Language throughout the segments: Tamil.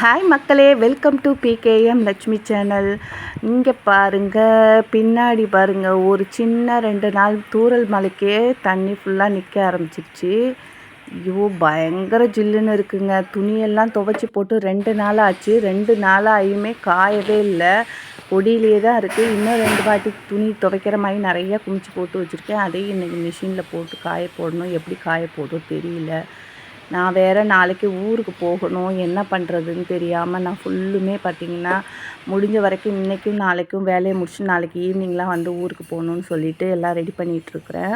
ஹாய் மக்களே. Welcome to PKM Lakshmi channel இங்கே பாருங்கள் பின்னாடி பாருங்கள் ஒரு சின்ன ரெண்டு நாள் தூறல் மலைக்கே தண்ணி ஃபுல்லாக நிற்க ஆரம்பிச்சிருச்சு. ஐயோ பயங்கர ஜில்லுன்னு இருக்குங்க. துணியெல்லாம் துவைச்சி போட்டு ரெண்டு நாள் ஆச்சு ரெண்டு நாளாகியுமே காயவே இல்லை. கொடியிலே தான் இருக்குது இன்னும் ரெண்டு வாட்டி துணி துவைக்கிற மாதிரி நிறையா குமிச்சு போட்டு வச்சுருக்கேன். அதையும் இன்றைக்கி மிஷினில் போட்டு காய போடணும். எப்படி காய போடும் தெரியல. நான் வேறு நாளைக்கு ஊருக்கு போகணும் என்ன பண்ணுறதுன்னு தெரியாமல் நான் ஃபுல்லுமே பார்த்திங்கன்னா முடிஞ்ச வரைக்கும் இன்றைக்கும் நாளைக்கும் வேலையை முடிச்சு நாளைக்கு ஈவினிங்லாம் வந்து ஊருக்கு போகணுன்னு சொல்லிட்டு எல்லாம் ரெடி பண்ணிகிட்ருக்குறேன்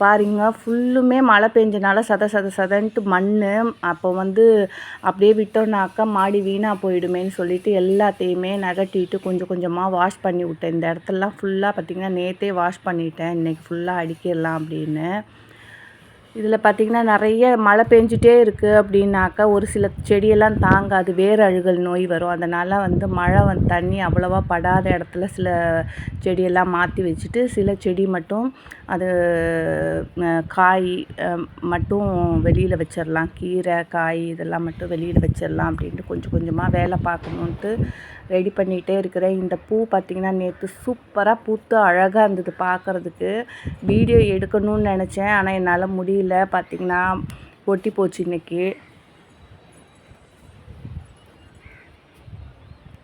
பாருங்க ஃபுல்லுமே மழை பெஞ்சனால சத சத சதன்ட்டு மண் அப்போ வந்து அப்படியே விட்டோம்னாக்கா மாடி வீணாக போயிடுமேன்னு சொல்லிட்டு எல்லாத்தையுமே நகட்டிட்டு கொஞ்சம் கொஞ்சமாக வாஷ் பண்ணி விட்டேன். இந்த இடத்துலலாம் ஃபுல்லாக பார்த்திங்கன்னா நேற்றே வாஷ் பண்ணிட்டேன். இன்றைக்கி ஃபுல்லாக அடிக்கிடலாம் அப்படின்னு. இதில் பார்த்திங்கன்னா நிறைய மழை பெஞ்சிட்டே இருக்குது அப்படின்னாக்கா ஒரு சில செடியெல்லாம் தாங்காது வேர் அழுகல் நோய் வரும். அதனால் வந்து மழை வந்து தண்ணி அவ்வளோவா படாத இடத்துல சில செடியெல்லாம் மாற்றி வச்சுட்டு சில செடி மட்டும் அது காய் மட்டும் வெளியில் வச்சிடலாம் கீரை காய் இதெல்லாம் மட்டும் வெளியில் வச்சிடலாம் அப்படின்ட்டு கொஞ்சம் கொஞ்சமாக வேலை பார்க்கணுன்ட்டு ரெடி பண்ணிகிட்டே இருக்கிறேன் இந்த பூ பார்த்திங்கன்னா நேற்று சூப்பராக பூத்து அழகாக இருந்தது பார்க்குறதுக்கு. வீடியோ எடுக்கணும்னு நினச்சேன் ஆனால் என்னால் முடியல. பார்த்திங்கன்னா ஒட்டி போச்சு இன்றைக்கி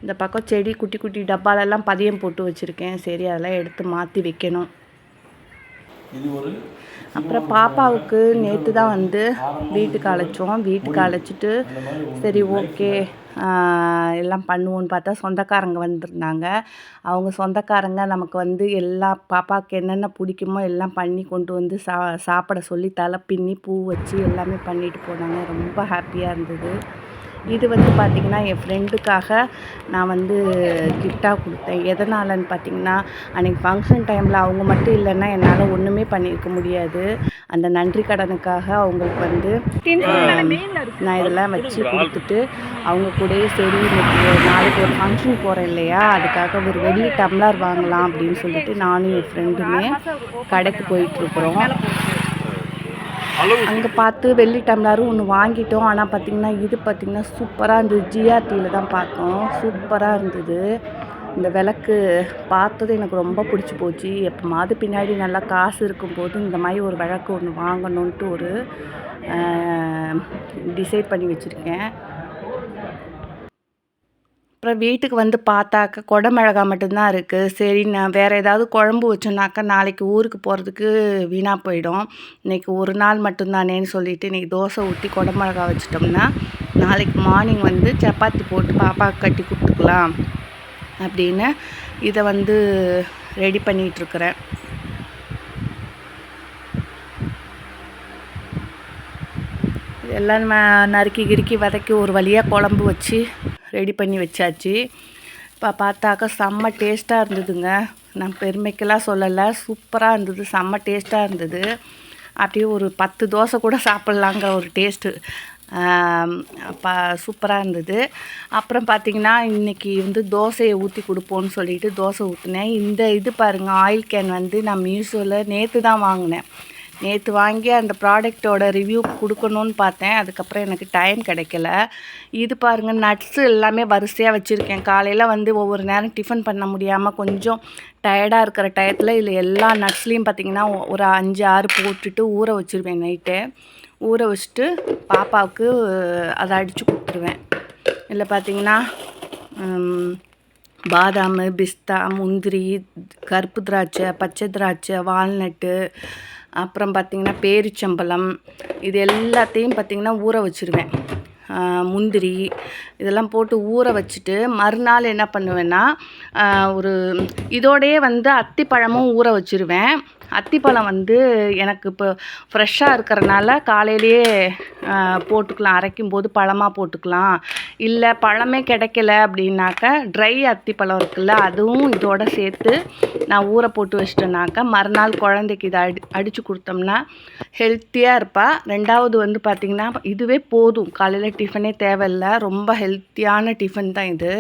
இந்த பக்கம் செடி குட்டி குட்டி டப்பாலெல்லாம் பதியம் போட்டு வச்சுருக்கேன். சரி அதெல்லாம் எடுத்து மாற்றி வைக்கணும். அப்புறம் பாப்பாவுக்கு நேற்று தான் வந்து வீட்டுக்கு அழைச்சோம். வீட்டுக்கு அழைச்சிட்டு சரி ஓகே. எல்லாம் பண்ணுவோன்னு பார்த்தா சொந்தக்காரங்க வந்திருந்தாங்க. அவங்க சொந்தக்காரங்க நமக்கு வந்து எல்லா பாப்பாவுக்கு என்னென்ன பிடிக்குமோ எல்லாம் பண்ணி கொண்டு வந்து சா சாப்பிட சொல்லி தலை பின்னி பூ வச்சு எல்லாமே பண்ணிட்டு போனாங்க. ரொம்ப ஹாப்பியாக இருந்தது. இது வந்து பார்த்திங்கன்னா என் ஃப்ரெண்டுக்காக நான் வந்து கிஃப்டாக கொடுத்தேன். எதனாலன்னு பார்த்திங்கன்னா அன்றைக்கி ஃபங்க்ஷன் டைமில் அவங்க மட்டும் இல்லைன்னா என்னால் ஒன்றுமே பண்ணியிருக்க முடியாது. அந்த நன்றி கடனுக்காக அவங்களுக்கு வந்து நான் இதெல்லாம் வச்சு கொடுத்துட்டு அவங்க கூடயே சரி நாளைக்கு ஒரு ஃபங்க்ஷன் போகிறேன் இல்லையா? அதுக்காக ஒரு வெள்ளி டம்ளர் வாங்கலாம் அப்படின்னு சொல்லிட்டு நானும் என் ஃப்ரெண்டுமே கடைக்கு போயிட்டுருக்குறோம் அங்கே பார்த்து வெள்ளி டம்ளரும் ஒன்று வாங்கிட்டோம். ஆனால் பார்த்திங்கன்னா இது பார்த்திங்கன்னா சூப்பராக இருந்தது. ஜிஆர்டியில் தான் பார்த்தோம். சூப்பராக இருந்தது. இந்த விளக்கு பார்த்தது எனக்கு ரொம்ப பிடிச்சி போச்சு. எப்போமாவது பின்னாடி நல்லா காசு இருக்கும்போது இந்த மாதிரி ஒரு விளக்கு ஒன்று வாங்கணுன்ட்டு ஒரு டிசைட் பண்ணி வச்சுருக்கேன். அப்புறம் வீட்டுக்கு வந்து பார்த்தாக்க குடமிளகா மட்டும்தான் இருக்குது சரி நான் வேறு ஏதாவது குழம்பு வச்சோன்னாக்கா நாளைக்கு ஊருக்கு போகிறதுக்கு வீணாக போயிடும். இன்றைக்கி ஒரு நாள் மட்டும்தானேன்னு சொல்லிவிட்டு இன்றைக்கி தோசை ஊற்றி குடமிளகா வச்சிட்டோம்னா நாளைக்கு மார்னிங் வந்து சப்பாத்தி போட்டு பாப்பாவுக்கு கட்டி கொடுத்துக்கலாம் அப்படின்னு இதை வந்து ரெடி பண்ணிகிட்ருக்குறேன் எல்லாம் நறுக்கி கிறுக்கி வதக்கி ஒரு வழியாக குழம்பு வச்சு ரெடி பண்ணி வச்சாச்சு. இப்போ பார்த்தாக்கா செம்ம டேஸ்ட்டாக இருந்ததுங்க. நான் பெருமைக்கெல்லாம் சொல்லலை. சூப்பராக இருந்தது. செம்ம டேஸ்ட்டாக இருந்தது. அப்படியே ஒரு பத்து தோசை கூட சாப்பிட்லாங்க ஒரு டேஸ்ட்டு பா சூப்பராக இருந்தது. அப்புறம் பார்த்திங்கன்னா இன்றைக்கி வந்து தோசையை ஊற்றி கொடுப்போன்னு சொல்லிட்டு தோசை ஊற்றினேன் இந்த இது பாருங்கள் ஆயில் கேன் வந்து நான் மீஷோவில் நேற்று தான் வாங்கினேன். நேற்று வாங்கி அந்த ப்ராடக்டோட ரிவ்யூ கொடுக்கணுன்னு பார்த்தேன். அதுக்கப்புறம் எனக்கு டைம் கிடைக்கல. இது பாருங்கள் நட்ஸு எல்லாமே வரிசையாக வச்சுருக்கேன். காலையில் வந்து ஒவ்வொரு நேரம் டிஃபன் பண்ண முடியாமல் கொஞ்சம் டயர்டாக இருக்கிற டயத்தில் இதில் எல்லா நட்ஸ்லேயும் பார்த்திங்கன்னா ஒரு அஞ்சு ஆறு போட்டுட்டு ஊற வச்சுருவேன் நைட்டு ஊற வச்சுட்டு பாப்பாவுக்கு அதை அடித்து கொடுத்துருவேன். இல்லை பார்த்திங்கன்னா பாதாம் பிஸ்தா முந்திரி கருப்பு திராட்சை பச்சை திராட்சை வால்நட்டு அப்புறம் பார்த்திங்கன்னா பேரிச்சம்பழம் இது எல்லாத்தையும் பார்த்திங்கன்னா ஊற வச்சுருவேன். முந்திரி இதெல்லாம் போட்டு ஊற வச்சுட்டு மறுநாள் என்ன பண்ணுவேன்னா ஒரு இதோடையே வந்து அத்திப்பழமும் ஊற வச்சுருவேன். அத்திப்பழம் வந்து எனக்கு இப்போ ஃப்ரெஷ்ஷாக இருக்கிறனால காலையிலேயே போட்டுக்கலாம். அரைக்கும் போது பழமாக போட்டுக்கலாம். இல்லை பழமே கிடைக்கல அப்படின்னாக்க ட்ரை அத்திப்பழம் இருக்குல்ல அதுவும் இதோட சேர்த்து நான் ஊற போட்டு வச்சிட்டேனாக்கா மறுநாள் குழந்தைக்கு இதை அடி அடித்து கொடுத்தோம்னா ஹெல்த்தியாக இருப்பாள் ரெண்டாவது வந்து பார்த்திங்கன்னா இதுவே போதும். காலையில் டிஃபனே தேவையில்லை. ரொம்ப ஹெல்த்தியான டிஃபன் தான் இது.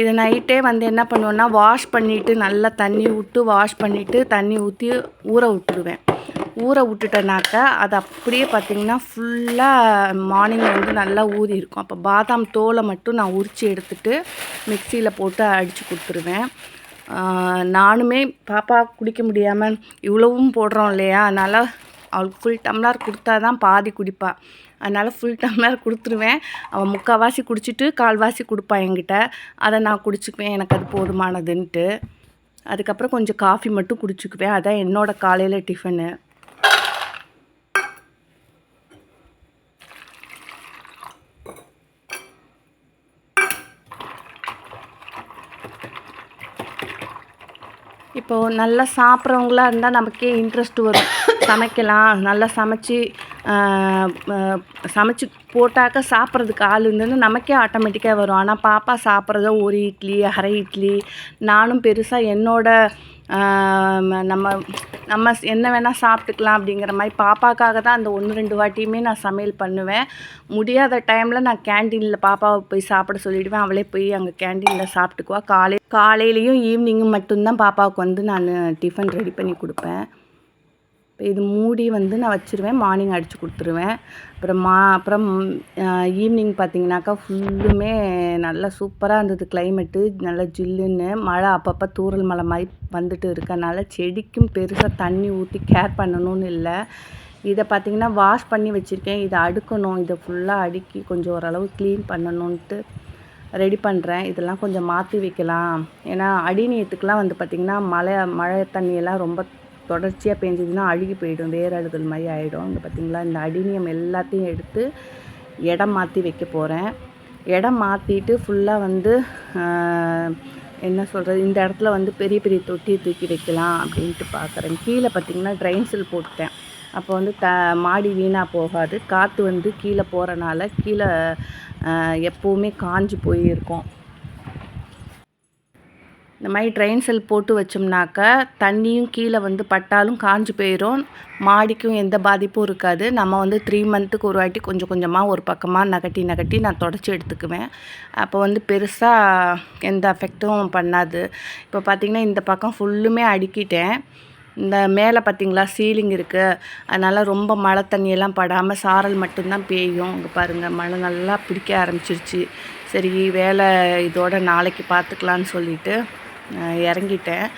இது நைட்டே வந்து என்ன பண்ணுவேன்னா வாஷ் பண்ணிவிட்டு நல்லா தண்ணி விட்டு வாஷ் பண்ணிவிட்டு தண்ணி ஊற்றி ஊற விட்டுருவேன். ஊற விட்டுட்டேனாக்கா அது அப்படியே பார்த்திங்கன்னா ஃபுல்லாக மார்னிங் வந்து நல்லா ஊறி இருக்கும். அப்போ பாதாம் தோலை மட்டும் நான் உரித்து எடுத்துட்டு மிக்சியில் போட்டு அடித்து கொடுத்துருவேன். நானுமே பாப்பா குடிக்க முடியாமல் இவ்வளவும் போடுறோம் இல்லையா? அதனால் அவளுக்கு ஃபுல் டம்ளர் கொடுத்தா தான் பாதி குடிப்பாள் அதனால் ஃபுல் டம்ளர் கொடுத்துருவேன். அவள் முக்கால்வாசி குடிச்சிட்டு கால்வாசி கொடுப்பா என்கிட்ட. அதை நான் குடிச்சுக்குவேன். எனக்கு அது போதுமானதுன்ட்டு. அதுக்கப்புறம் கொஞ்சம் காஃபி மட்டும் குடிச்சுக்குவேன். அதான் என்னோடய காலையில் டிஃபனு இப்போது நல்லா சாப்பிட்றவங்களா இருந்தால் நமக்கே இன்ட்ரெஸ்ட் வரும். சமைக்கலாம். நல்லா சமைச்சு சமைச்சு போட்டாக்க சாப்பிட்றதுக்கு ஆள் இருந்ததுன்னு நமக்கே ஆட்டோமேட்டிக்காக வரும். ஆனால் பாப்பா சாப்பிட்றத ஒரு இட்லி அரை இட்லி நானும் பெருசாக என்னோட ம- நம்ம நம்ம என்ன வேணால் சாப்பிட்டுக்கலாம் அப்படிங்கிற மாதிரி பாப்பாக்காக தான் அந்த ஒன்று ரெண்டு வாட்டியுமே நான் சமையல் பண்ணுவேன். முடியாத டைமில் நான் கேண்டீனில் பாப்பாவை போய் சாப்பிட சொல்லிவிடுவேன் அவளே போய் அங்கே கேண்டீனில் சாப்பிட்டுக்குவா. காலை காலையிலையும் ஈவினிங்கும் மட்டும்தான் பாப்பாவுக்கு வந்து நான் டிஃபன் ரெடி பண்ணி கொடுப்பேன். இப்போ இது மூடி வந்து நான் வச்சுருவேன். மார்னிங் அடித்து கொடுத்துருவேன். அப்புறம் மா அப்புறம் ஈவினிங் பார்த்தீங்கன்னாக்கா ஃபுல்லுமே நல்லா சூப்பராக இருந்தது கிளைமேட்டு நல்லா ஜில்லுன்னு மழை அப்பப்போ தூறல் மழை மாதிரி வந்துட்டு இருக்கனால செடிக்கும் பெருசாக தண்ணி ஊற்றி கேர் பண்ணணும்னு இல்லை. இதை பார்த்தீங்கன்னா வாஷ் பண்ணி வச்சுருக்கேன். இதை அடுக்கணும். இதை ஃபுல்லாக அடுக்கி கொஞ்சம் ஓரளவு க்ளீன் பண்ணணுன்ட்டு ரெடி பண்ணுறேன் இதெல்லாம் கொஞ்சம் மாற்றி வைக்கலாம். ஏன்னா அடிநீத்துக்கெலாம் வந்து பார்த்திங்கன்னா மழை மழை தண்ணியெல்லாம் ரொம்ப தொடர்ச்சியாக பெஞ்சதுன்னா அழுகி போயிடும் வேர் அழுகல் மாதிரி ஆகிடும் இங்கே பார்த்திங்களா இந்த அடினியம் எல்லாத்தையும் எடுத்து இடம் மாற்றி வைக்க போகிறேன் இடம் மாற்றிட்டு ஃபுல்லாக வந்து என்ன சொல்கிறது இந்த இடத்துல வந்து பெரிய பெரிய தொட்டியை தூக்கி வைக்கலாம் அப்படின்ட்டு பார்க்குறேன் கீழே பார்த்திங்கன்னா ட்ரைன்சில் போட்டுட்டேன். அப்போ வந்து த மாடி வீணாக போகாது. காற்று வந்து கீழே போகிறனால கீழே எப்போவுமே காஞ்சு போயிருக்கும். இந்த மாதிரி ட்ரெயின் செல் போட்டு வச்சோம்னாக்கா தண்ணியும் கீழே வந்து பட்டாலும் காஞ்சு போயிடும் மாடிக்கும் எந்த பாதிப்பும் இருக்காது. நம்ம வந்து த்ரீ மந்த்துக்கு ஒரு வாட்டி கொஞ்சம் கொஞ்சமாக ஒரு பக்கமாக நகட்டி நகட்டி நான் தொடச்சி எடுத்துக்குவேன். அப்போ வந்து பெருசாக எந்த அஃபெக்டும் பண்ணாது. இப்போ பார்த்திங்கன்னா இந்த பக்கம் ஃபுல்லுமே அடுக்கிட்டேன். இந்த மேலே பார்த்திங்களா சீலிங் இருக்குது அதனால் ரொம்ப மழை தண்ணியெல்லாம் படாமல் சாரல் மட்டும்தான் பெய்யும். இங்கே பாருங்கள் மழை நல்லா பிடிக்க ஆரம்பிச்சிருச்சு. சரி வேலை இதோட நாளைக்கு பார்த்துக்கலான்னு சொல்லிட்டு. இறங்கிட்டேன்.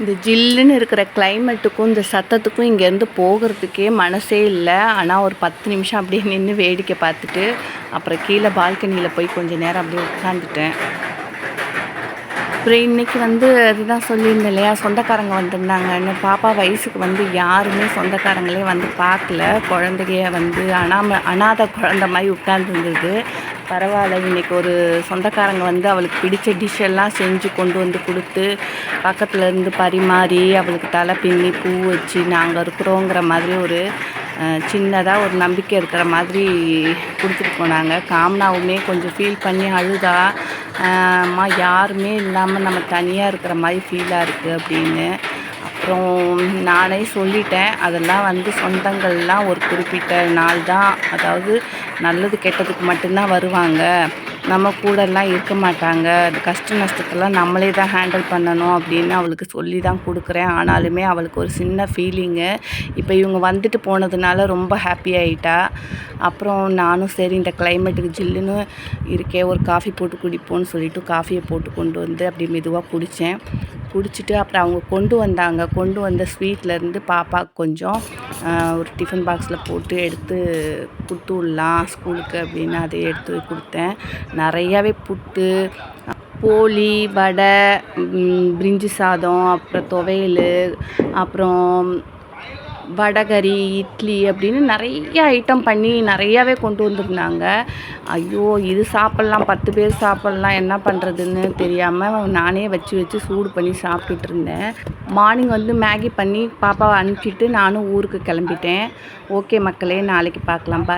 இந்த ஜில்லுன்னு இருக்கிற கிளைமேட்டுக்கும் இந்த சத்தத்துக்கும் இங்கேருந்து போகிறதுக்கே மனசே இல்லை. ஆனால் ஒரு பத்து நிமிஷம் அப்படியே நின்று வேடிக்கை பார்த்துட்டு அப்புறம் கீழே பால்கனியில் போய் கொஞ்சம் நேரம் அப்படியே உட்காந்துட்டேன் அப்புறம் இன்னைக்கு வந்து அதுதான் சொல்லியிருந்தேன் இல்லையா சொந்தக்காரங்க வந்திருந்தாங்கன்னு பாப்பா வயசுக்கு வந்து யாருமே சொந்தக்காரங்களே வந்து பார்க்கல. குழந்தைய வந்து அனாம அனாதை குழந்த மாதிரி உட்காந்துருந்தது பரவாயில்ல. இன்றைக்கி ஒரு சொந்தக்காரங்க வந்து அவளுக்கு பிடிச்ச டிஷ்ஷெல்லாம் செஞ்சு கொண்டு வந்து கொடுத்து பக்கத்துலேருந்து பரிமாறி அவளுக்கு தலை பின்னி பூ வச்சு நாங்கள் இருக்கிறோங்கிற மாதிரி ஒரு சின்னதாக ஒரு நம்பிக்கை இருக்கிற மாதிரி கொடுத்துட்டு போனாங்க. காமனாவுமே கொஞ்சம் ஃபீல் பண்ணி அழுதா அம்மா யாருமே இல்லாமல் நம்ம தனியாக இருக்கிற மாதிரி ஃபீலாக இருக்குது அப்படின்னு. அப்புறம் நானே சொல்லிட்டேன். அதெல்லாம் வந்து சொந்தங்கள்லாம் ஒரு குறிப்பிட்ட நாள் தான் அதாவது நல்லது கெட்டதுக்கு மட்டும்தான் வருவாங்க. நம்ம கூடலாம் இருக்க மாட்டாங்க. அது கஷ்ட நஷ்டத்தெல்லாம் நம்மளே தான் ஹேண்டில் பண்ணணும் அப்படின்னு அவளுக்கு சொல்லி தான் கொடுக்குறேன். ஆனாலுமே அவளுக்கு ஒரு சின்ன ஃபீலிங்கு இப்போ இவங்க வந்துட்டு போனதுனால ரொம்ப ஹாப்பி ஆயிட்டா. அப்புறம் நானும் சரி இந்த கிளைமேட்டுக்கு ஜில்லுன்னு இருக்கே ஒரு காஃபி போட்டு குடிப்போன்னு சொல்லிட்டு காஃபியை போட்டு கொண்டு வந்து அப்படி மெதுவாக குடித்தேன் குடிச்சிட்டு அப்புறம் அவங்க கொண்டு வந்தாங்க. கொண்டு வந்த ஸ்வீட்லேருந்து பாப்பாவுக்கு கொஞ்சம் ஒரு டிஃபன் பாக்ஸில் போட்டு எடுத்து கொடுத்து விடலாம் ஸ்கூலுக்கு அப்படின்னு அதை எடுத்து கொடுத்தேன். நிறையாவே புட்டு போளி வடை பிரிஞ்சி சாதம் அப்புறம் துவையல் அப்புறம் வடகரி இட்லி அப்படின்னு நிறைய ஐட்டம் பண்ணி நிறையாவே கொண்டு வந்திருந்தாங்க. ஐயோ இது சாப்பிட்லாம் பத்து பேர் சாப்பிட்லாம் என்ன பண்ணுறதுன்னு தெரியாமல் நானே வச்சு வச்சு சூடு பண்ணி சாப்பிட்டுட்டு இருந்தேன். மார்னிங் வந்து மேகி பண்ணி பாப்பாவை அனுப்பிச்சிட்டு நானும் ஊருக்கு கிளம்பிட்டேன். ஓகே மக்களே நாளைக்கு பார்க்கலாம். Bye.